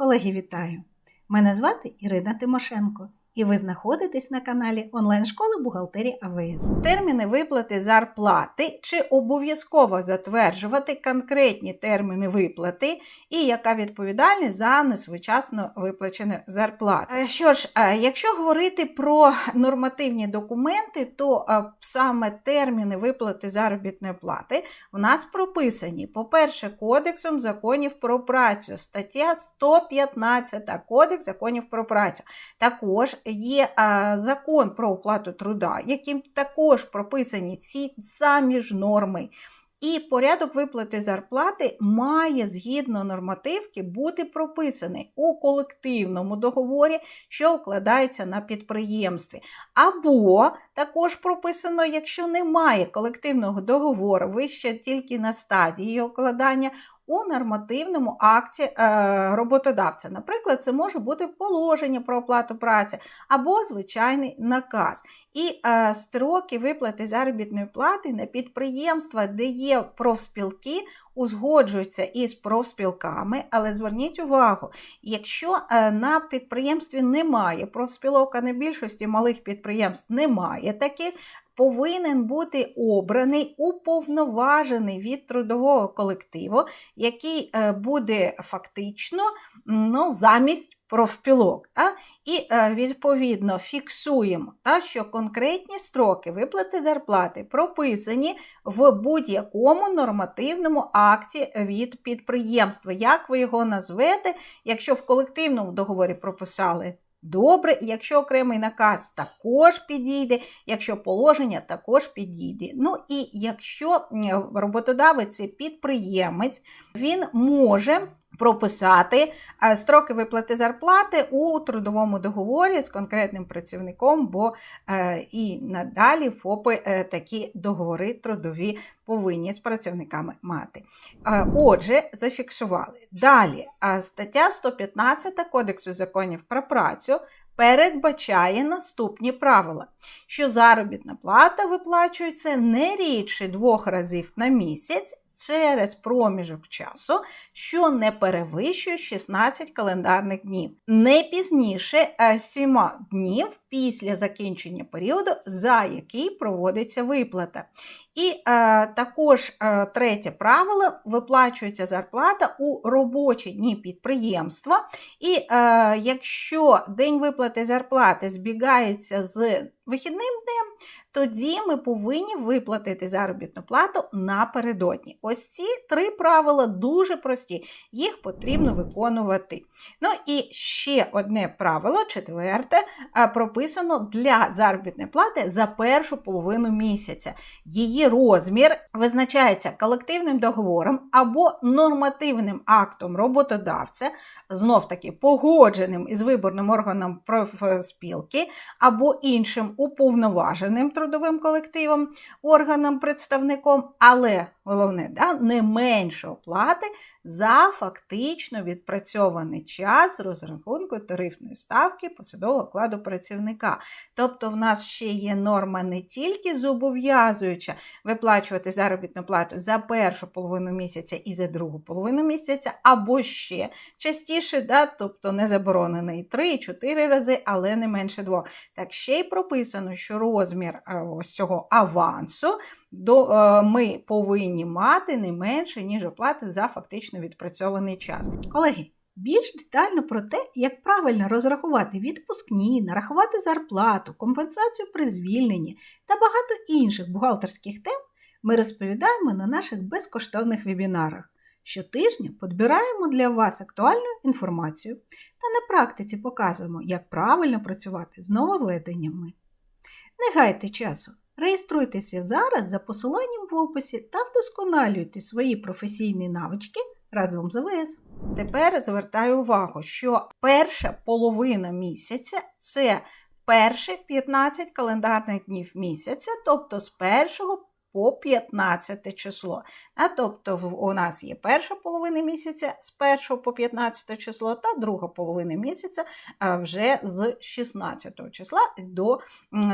Колеги, вітаю! Мене звати Ірина Тимошенко, і ви знаходитесь на каналі онлайн-школи бухгалтерії АВС. Терміни виплати зарплати чи обов'язково затверджувати конкретні терміни виплати і яка відповідальність за несвоєчасно виплачені зарплати. Е, Що ж, е, якщо говорити про нормативні документи, то е, саме терміни виплати заробітної плати у нас прописані, по-перше, Кодексом законів про працю, стаття 115 Кодекс законів про працю. Також є закон про оплату труда, яким також прописані ці самі ж норми. І порядок виплати зарплати має згідно нормативки бути прописаний у колективному договорі, що укладається на підприємстві. Або також прописано, якщо немає колективного договору, ви ще тільки на стадії укладання. У нормативному акті е, роботодавця. Наприклад, це може бути положення про оплату праці або звичайний наказ. І е, строки виплати заробітної плати на підприємства, де є профспілки, узгоджуються із профспілками, але зверніть увагу, якщо е, на підприємстві немає профспілок, на більшості малих підприємств немає таких, повинен бути обраний уповноважений від трудового колективу, який е, буде фактично ну, замість профспілок. Та? І е, відповідно фіксуємо, та, що конкретні строки виплати зарплати прописані в будь-якому нормативному акті від підприємства. Як ви його назвете, якщо в колективному договорі прописали? Добре, якщо окремий наказ також підійде, якщо положення також підійде. Ну і якщо роботодавець підприємець, він може прописати строки виплати зарплати у трудовому договорі з конкретним працівником, бо е, і надалі ФОПи е, такі договори трудові повинні з працівниками мати. Е, отже, зафіксували. Далі, стаття 115 Кодексу законів про працю. Передбачає наступні правила, що заробітна плата виплачується не рідше двох разів на місяць через проміжок часу, що не перевищує 16 календарних днів, не пізніше 7 днів після закінчення періоду, за який проводиться виплата. І е, також е, третє правило виплачується зарплата у робочі дні підприємства. І е, якщо день виплати зарплати збігається з вихідним днем, тоді ми повинні виплатити заробітну плату напередодні. Ось ці три правила дуже прості, їх потрібно виконувати. Ну і ще одне правило, четверте, прописано для заробітної плати за першу половину місяця. Її розмір визначається колективним договором або нормативним актом роботодавця, знов таки погодженим із виборним органом профспілки, або іншим уповноваженим трудовим колективом, органом, представником, але головне, да, не менше оплати за фактично відпрацьований час розрахунку тарифної ставки посадового окладу працівника. Тобто, в нас ще є норма не тільки зобов'язуюча виплачувати заробітну плату за першу половину місяця і за другу половину місяця, або ще частіше, да, тобто не заборонений 3-4 рази, але не менше двох. Так ще й прописано, що розмір ось цього авансу ми повинні мати не менше, ніж оплати за фактично відпрацьований час. Колеги, більш детально про те, як правильно розрахувати відпускні, нарахувати зарплату, компенсацію при звільненні та багато інших бухгалтерських тем ми розповідаємо на наших безкоштовних вебінарах. Щотижня підбираємо для вас актуальну інформацію та на практиці показуємо, як правильно працювати з нововведеннями. Не гайте часу! Реєструйтеся зараз за посиланням в описі та вдосконалюйте свої професійні навички разом з АВС. Тепер звертаю увагу, що перша половина місяця це перші 15 календарних днів місяця, тобто з 1 по 15 число. А тобто у нас є перша половина місяця з 1 по 15 число, та друга половина місяця вже з 16 числа до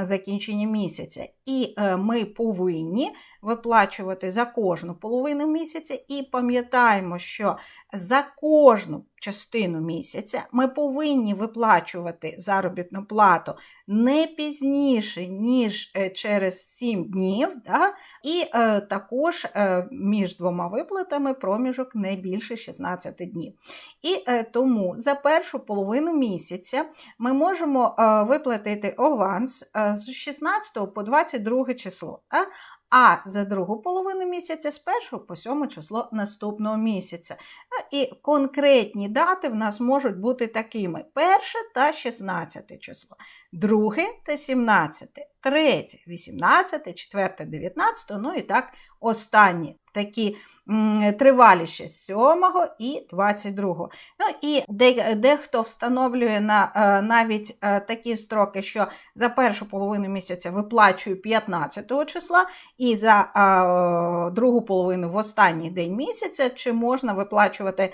закінчення місяця. І е, ми повинні виплачувати за кожну половину місяця. І пам'ятаємо, що за кожну частину місяця ми повинні виплачувати заробітну плату не пізніше, ніж е, через 7 днів, да? і е, також е, між двома виплатами проміжок не більше 16 днів. І е, тому за першу половину місяця ми можемо е, виплатити аванс е, з 16 по 22 число. Да? А за другу половину місяця з 1 по 7 число наступного місяця. І конкретні дати в нас можуть бути такими: 1 та 16 число, 2 та 17, 3, 18, 4, 19, ну і так останні такі м, триваліші з 7 і 22. Ну і дехто встановлює на е, навіть е, такі строки, що за першу половину місяця виплачую 15 числа, і за е, другу половину в останній день місяця, чи можна виплачувати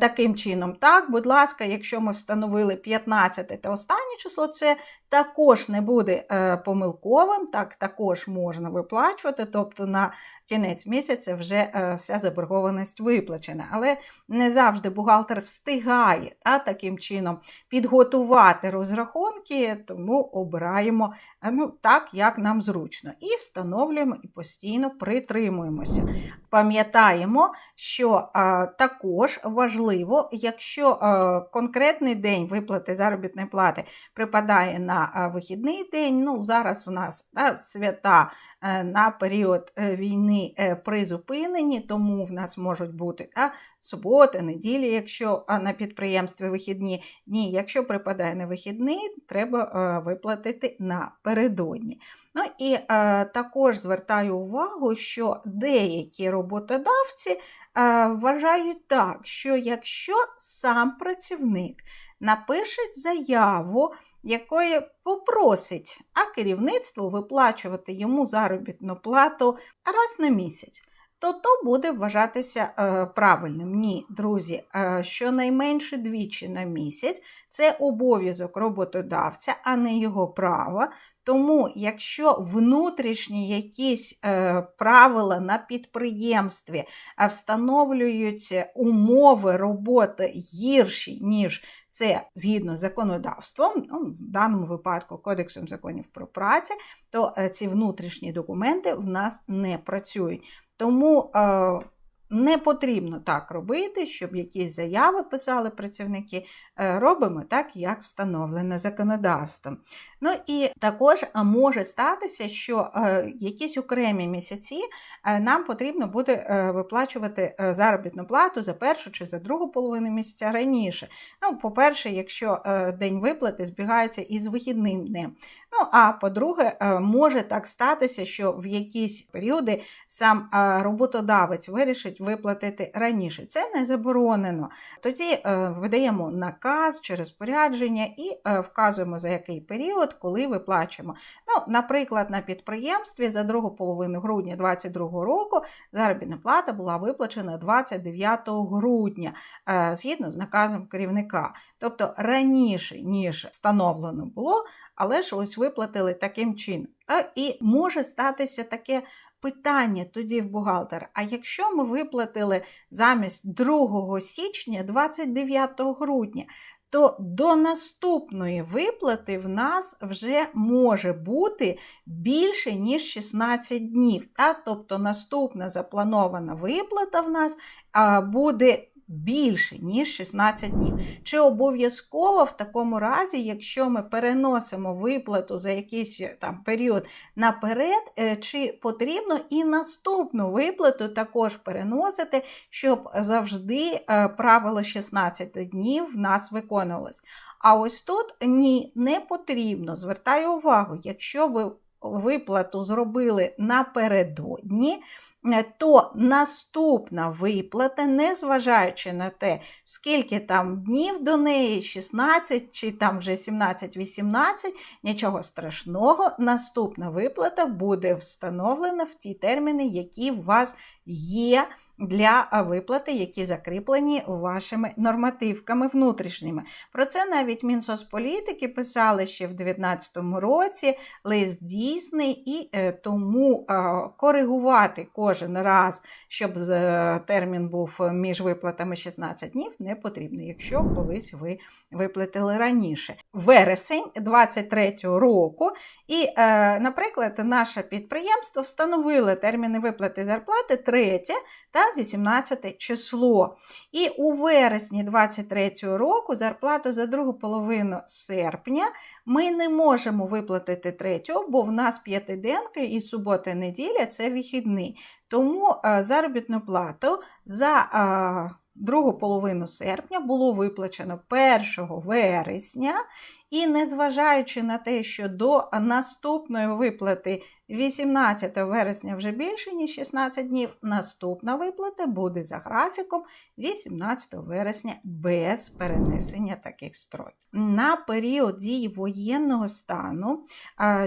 таким чином? Так, будь ласка, якщо ми встановили 15 та останнє число, це також не буде помилковим, так також можна виплачувати, тобто на кінець місяця вже вся заборгованість виплачена. Але не завжди бухгалтер встигає а, таким чином підготувати розрахунки, тому обираємо е, ну, так, як нам зручно. І встановлюємо і постійно притримуємося. Пам'ятаємо, що а, також важливо, якщо а, конкретний день виплати заробітної плати припадає на а, вихідний день, ну зараз в нас а, свята а, на період війни призупинені, тому в нас можуть бути а, суботи, неділі, якщо а, на підприємстві вихідні. Ні, якщо припадає на вихідний, треба а, виплатити напередодні. Ну і а, також звертаю увагу, що деякі роботодавці е, вважають так, що якщо сам працівник напише заяву, якої попросить, а керівництво виплачувати йому заробітну плату раз на місяць. То то буде вважатися е, правильним. Ні, друзі, е, щонайменше двічі на місяць це обов'язок роботодавця, а не його право. Тому, якщо внутрішні якісь е, правила на підприємстві е, встановлюють умови роботи гірші, ніж це згідно з законодавством, ну, в даному випадку Кодексом законів про працю, то ці внутрішні документи в нас не працюють. Тому е, не потрібно так робити, щоб якісь заяви писали працівники. Е, робимо так, як встановлено законодавством. Ну і також може статися, що е, якісь окремі місяці е, нам потрібно буде виплачувати заробітну плату за першу чи за другу половину місяця раніше. Ну, По-перше, якщо день виплати збігається із вихідним днем. Ну, а по-друге, може так статися, що в якісь періоди сам роботодавець вирішить виплатити раніше. Це не заборонено. Тоді видаємо наказ чи розпорядження і вказуємо, за який період коли виплачуємо. Ну, Наприклад, на підприємстві за другу половину грудня 2022 року заробітна плата була виплачена 29 грудня е, згідно з наказом керівника. Тобто раніше, ніж встановлено було, але ж ось виплатили таким чином. І може статися таке. Питання тоді в бухгалтера, а якщо ми виплатили замість 2 січня 29 грудня, то до наступної виплати в нас вже може бути більше, ніж 16 днів. Так? Тобто наступна запланована виплата в нас буде більше, ніж 16 днів. Чи обов'язково в такому разі, якщо ми переносимо виплату за якийсь е, там період наперед, е, чи потрібно і наступну виплату також переносити, щоб завжди е, правило 16 днів в нас виконувалось. А ось тут ні, не потрібно. Звертаю увагу, якщо ви виплату зробили напередодні, Е, то наступна виплата, незважаючи на те, скільки там днів до неї, 16 чи там вже 17-18, нічого страшного, наступна виплата буде встановлена в ті терміни, які у вас є для виплати, які закріплені вашими нормативками внутрішніми. Про це навіть Мінсоцполітики писали ще в 2019 році, лист дійсний, і е, тому коригувати кожен раз, щоб е, термін був між виплатами 16 днів, не потрібно, якщо колись ви виплатили раніше. Вересень 2023 року, і, е, наприклад, наше підприємство встановило терміни виплати зарплати 3 та 18 число. І у вересні 2023 року зарплату за другу половину серпня ми не можемо виплатити третього, бо в нас п'ятиденки і субота і неділя це вихідний. Тому е, заробітну плату за е, другу половину серпня було виплачено 1 вересня. І незважаючи на те, що до наступної виплати 18 вересня вже більше, ніж 16 днів, наступна виплата буде за графіком 18 вересня без перенесення таких строків. На період дії воєнного стану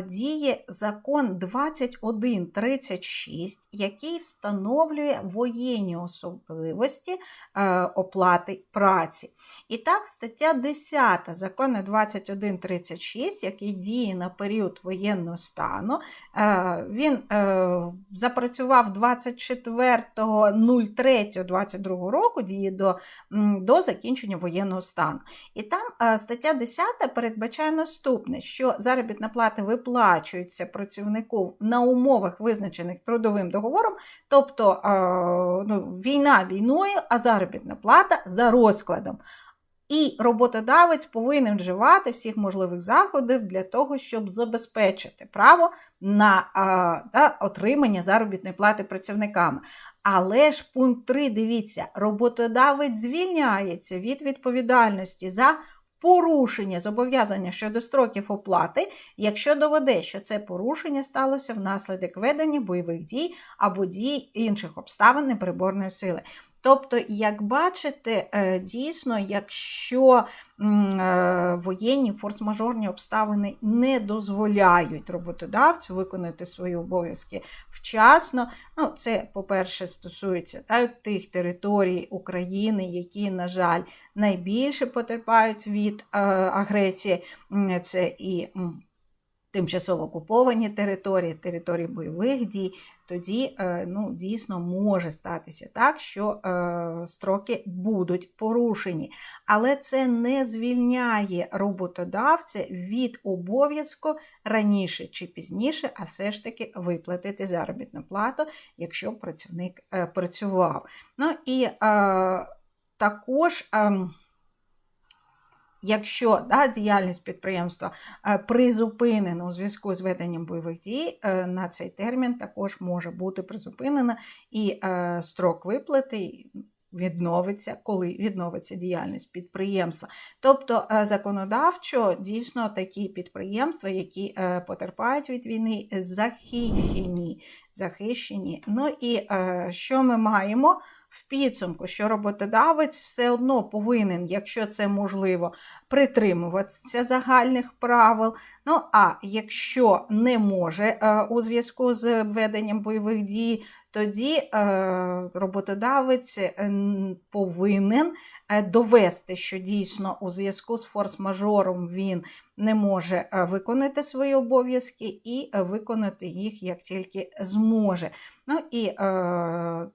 діє закон 2136, який встановлює воєнні особливості оплати праці. І так, стаття 10 закону 2136, який діє на період воєнного стану, він е, запрацював 24.03.22 року, діє до, до закінчення воєнного стану. І там е, стаття 10 передбачає наступне, що заробітна плата виплачується працівнику на умовах, визначених трудовим договором, тобто е, ну, війна війною, а заробітна плата за розкладом. І роботодавець повинен вживати всіх можливих заходів для того, щоб забезпечити право на да, отримання заробітної плати працівниками. Але ж пункт 3, дивіться, роботодавець звільняється від відповідальності за порушення зобов'язання щодо строків оплати, якщо доведе, що це порушення сталося внаслідок ведення бойових дій або дій інших обставин неприборної сили. Тобто, як бачите, е, дійсно, якщо е, воєнні форс-мажорні обставини не дозволяють роботодавцю виконати свої обов'язки вчасно, ну, це, по-перше, стосується так, тих територій України, які, на жаль, найбільше потерпають від е, агресії, це і тимчасово окуповані території, території бойових дій, тоді е, ну, дійсно може статися так, що е, строки будуть порушені. Але це не звільняє роботодавця від обов'язку раніше чи пізніше, а все ж таки виплатити заробітну плату, якщо працівник е, працював. Ну і також. Якщо да, діяльність підприємства е, призупинена у зв'язку з веденням бойових дій, е, на цей термін також може бути призупинена і е, строк виплати відновиться, коли відновиться діяльність підприємства. Тобто законодавчо дійсно такі підприємства, які потерпають від війни, захищені. захищені. Ну і що ми маємо? в підсумку, що роботодавець все одно повинен, якщо це можливо, притримуватися загальних правил. Ну, а якщо не може е, у зв'язку з введенням бойових дій, тоді е, роботодавець е, повинен довести, що дійсно у зв'язку з форс-мажором він не може виконати свої обов'язки і виконати їх як тільки зможе. Ну і е,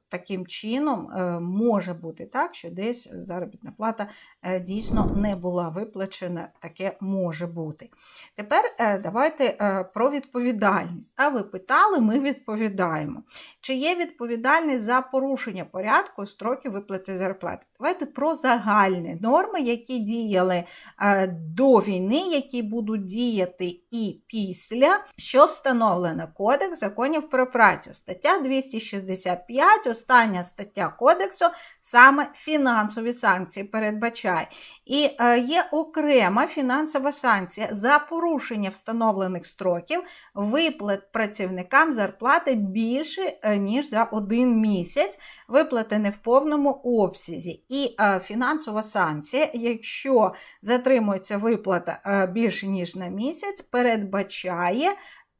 таким чином е, може бути так, що десь заробітна плата е, дійсно не була виплачена, таке може бути. Тепер е, давайте е, про відповідальність. А ви питали, ми відповідаємо. Чи є відповідальність за порушення порядку строків виплати зарплати? Давайте про загальні норми, які діяли е, до війни, які будуть діяти і після, що встановлено Кодекс законів про працю. Стаття 265, остання стаття Кодексу, саме фінансові санкції передбачає. І е, є окрема фінансова санкція за порушення встановлених строків виплат працівникам зарплати більше, е, ніж за один місяць, виплати не в повному обсязі. І е, фінансова санкція, якщо затримується виплата більше, ніж на місяць, передбачає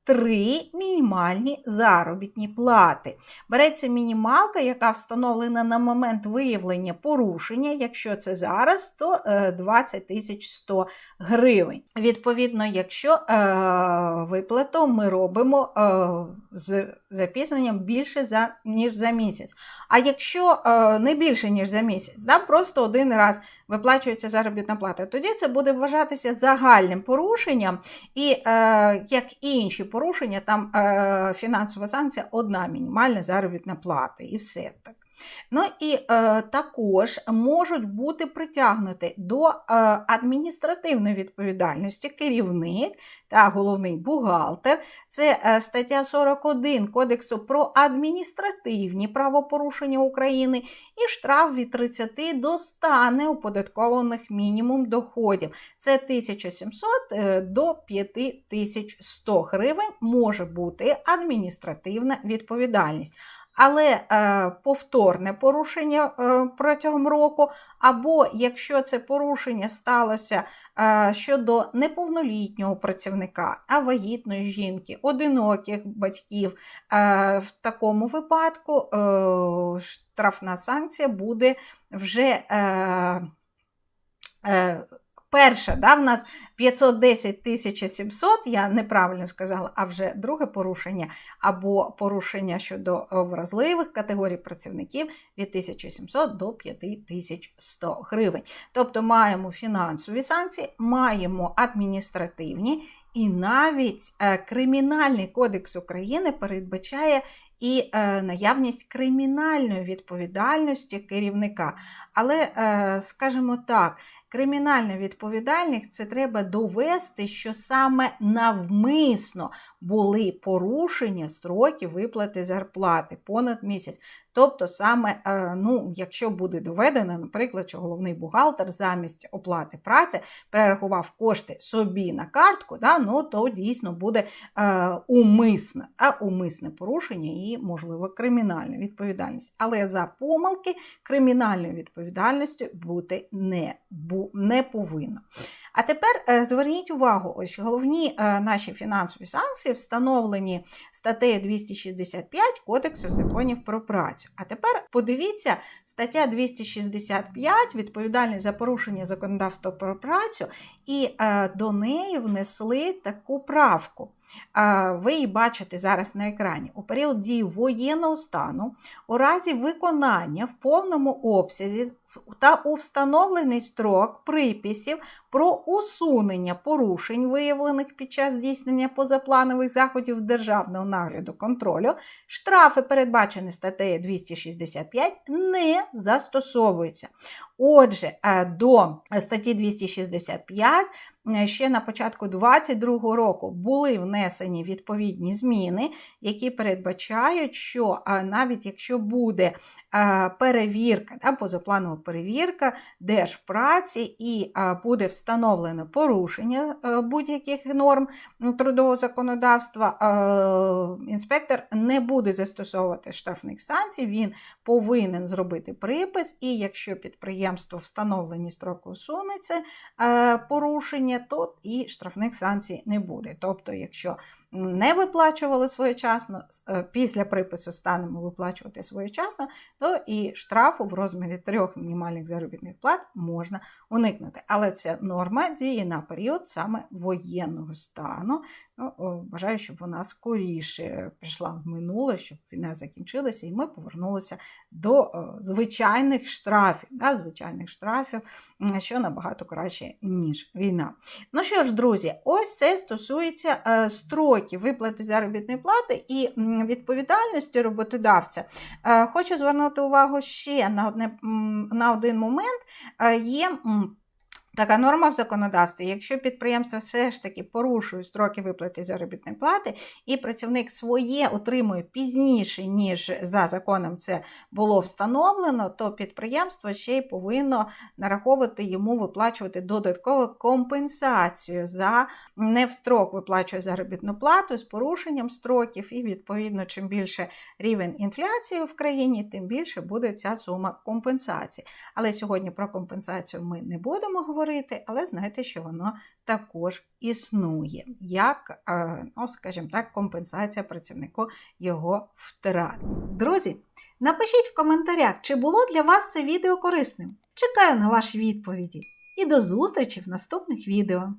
три мінімальні заробітні плати. Береться мінімалка, яка встановлена на момент виявлення порушення. Якщо це зараз, то е, 20 тисяч 100 гривень. Відповідно, якщо е, виплату ми робимо е, з запізненням більше за, ніж за місяць. А якщо е, не більше, ніж за місяць, да, просто один раз виплачується заробітна плата, тоді це буде вважатися загальним порушенням, і е, як інші порушення, там е, фінансова санкція одна мінімальна заробітна плата, і все так. Ну і е, також можуть бути притягнуті до е, адміністративної відповідальності керівник та головний бухгалтер. Це е, стаття 41 Кодексу про адміністративні правопорушення України і штраф від 30 до 100 неоподаткованих мінімум доходів. Це 1700 е, до 5100 гривень може бути адміністративна відповідальність але е, повторне порушення е, протягом року, або якщо це порушення сталося е, щодо неповнолітнього працівника, а вагітної жінки, одиноких батьків, в такому випадку штрафна санкція буде вже. Е, е, Перша, да, в нас 510 700, я неправильно сказала, а вже друге порушення, або порушення щодо вразливих категорій працівників від 1700 до 5100 гривень. Тобто маємо фінансові санкції, маємо адміністративні, і навіть Кримінальний кодекс України передбачає і е, наявність кримінальної відповідальності керівника. Але, е, скажімо так, кримінальна відповідальність це треба довести, що саме навмисно були порушення строків виплати зарплати понад місяць. Тобто, саме, е, ну, якщо буде доведено, наприклад, що головний бухгалтер замість оплати праці перерахував кошти собі на картку, да, ну, то дійсно буде е, умисне, а умисне порушення і, можливо, кримінальна відповідальність. Але за помилки кримінальною відповідальністю бути не, не повинно. А тепер е, зверніть увагу, ось головні е, наші фінансові санкції встановлені статтею 265 Кодексу законів про працю. А тепер подивіться, стаття 265 відповідальність за порушення законодавства про працю, і е, до неї внесли таку правку. Ви її бачите зараз на екрані. У період дії воєнного стану, у разі виконання в повному обсязі та у встановлений строк приписів про усунення порушень, виявлених під час здійснення позапланових заходів державного нагляду контролю, штрафи, передбачені статтею 265, не застосовуються. Отже, е, до статті 265 е, ще на початку 2022 року були внесені відповідні зміни, які передбачають, що е, навіть якщо буде перевірка, да, позапланова перевірка держпраці і буде встановлено порушення будь-яких норм трудового законодавства, інспектор не буде застосовувати штрафних санкцій, він повинен зробити припис, і якщо підприємство встановлені строки усунеться е, порушення, то і штрафних санкцій не буде. Тобто, якщо не виплачували своєчасно, е, після припису станемо виплачувати своєчасно, то і штрафу в розмірі трьох мінімальних заробітних плат можна уникнути. Але ця норма діє на період саме воєнного стану. Ну, Бажаю, щоб вона скоріше прийшла в минуле, щоб війна закінчилася, і ми повернулися до звичайних штрафів, да, звичайних штрафів, що набагато краще, ніж війна. Ну що ж, друзі, ось це стосується е, строю виплати заробітної плати і відповідальності роботодавця, е, хочу звернути увагу ще на, одне, на один момент. Е, є Така норма в законодавстві, якщо підприємство все ж таки порушує строки виплати заробітної плати, і працівник своє отримує пізніше, ніж за законом це було встановлено, то підприємство ще й повинно нараховувати йому виплачувати додаткову компенсацію за не в строк виплачує заробітну плату з порушенням строків, і, відповідно, чим більше рівень інфляції в країні, тим більше буде ця сума компенсації. Але сьогодні про компенсацію ми не будемо говорити говорити, але знайте, що воно також існує, як, е, ну, скажімо так, компенсація працівнику його втрат. Друзі, напишіть в коментарях, чи було для вас це відео корисним. Чекаю на ваші відповіді і до зустрічі в наступних відео.